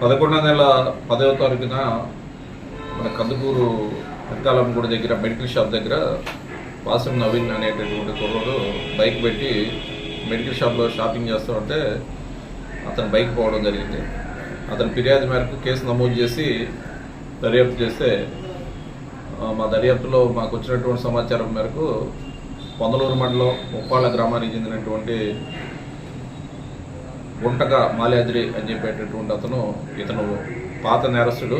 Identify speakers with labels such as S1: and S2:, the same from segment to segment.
S1: పదకొండో నెల పదవ తారీఖున మన కందుకూరు వెంకాలం గుడి దగ్గర మెడికల్ షాప్ దగ్గర వాసం నవీన్ అనేటటువంటి కుర్రోడు బైక్ పెట్టి మెడికల్ షాప్లో షాపింగ్ చేస్తూ ఉంటే అతను బైక్ పోవడం జరిగింది. అతని ఫిర్యాదు మేరకు కేసు నమోదు చేసి దర్యాప్తు చేస్తే మా దర్యాప్తులో మాకు వచ్చినటువంటి సమాచారం మేరకు పొందలూరు మండలం ఉప్పాళ్ళ గ్రామానికి చెందినటువంటి గుంటగా మాల్యాద్రి అని చెప్పేటటువంటి అతను ఇతను పాత నేరస్తుడు.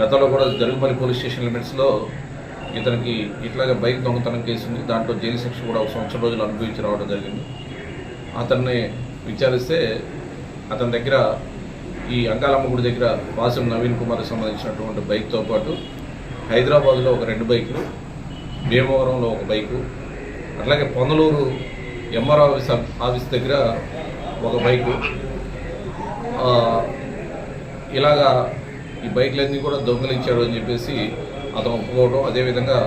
S1: గతంలో కూడా జరుగుమల్లి పోలీస్ స్టేషన్ లిమిట్స్లో ఇతనికి ఇట్లాగే బైక్ దొంగతనం చేసింది. దాంట్లో జైలు శిక్ష కూడా ఒక సంవత్సరం రోజులు అనుభవించి రావడం జరిగింది. అతన్ని విచారిస్తే అతని దగ్గర ఈ అంకాలమ్మ గుడి దగ్గర వాసం నవీన్ కుమార్కి సంబంధించినటువంటి బైక్తో పాటు హైదరాబాద్లో ఒక రెండు బైకులు భీమవరంలో ఒక బైకు అట్లాగే పొందలూరు ఎంఆర్ ఆఫీస్ ఆఫీస్ దగ్గర ఒక బైకు. ఇలాగా ఈ బైక్లన్నీ కూడా దొంగలించాడు అని చెప్పేసి అతను ఒప్పుకోవడం అదేవిధంగా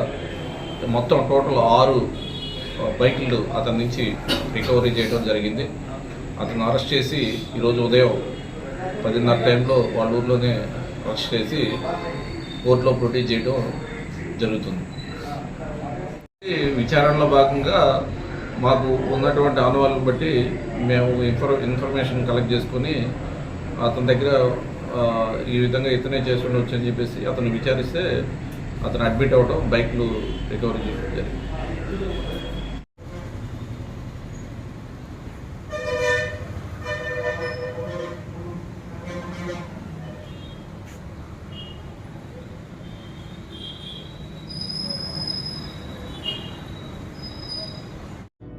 S1: మొత్తం టోటల్ ఆరు బైకులు అతని నుంచి రికవరీ చేయడం జరిగింది. అతను అరెస్ట్ చేసి ఈరోజు ఉదయం పదిన్నర టైంలో వాళ్ళ ఊర్లోనే అరెస్ట్ చేసి కోర్టులో ప్రొడ్యూస్ చేయడం జరుగుతుంది. విచారణలో భాగంగా మాకు ఉన్నటువంటి అనుభవాలను బట్టి మేము ఇన్ఫర్ ఇన్ఫర్మేషన్ కలెక్ట్ చేసుకొని అతని దగ్గర ఈ విధంగా ఇతనే చేసి ఉండొచ్చు అని చెప్పేసి అతను విచారిస్తే అతను అడ్మిట్ అవ్వడం బైక్లు రికవరీ చేయడం జరిగింది.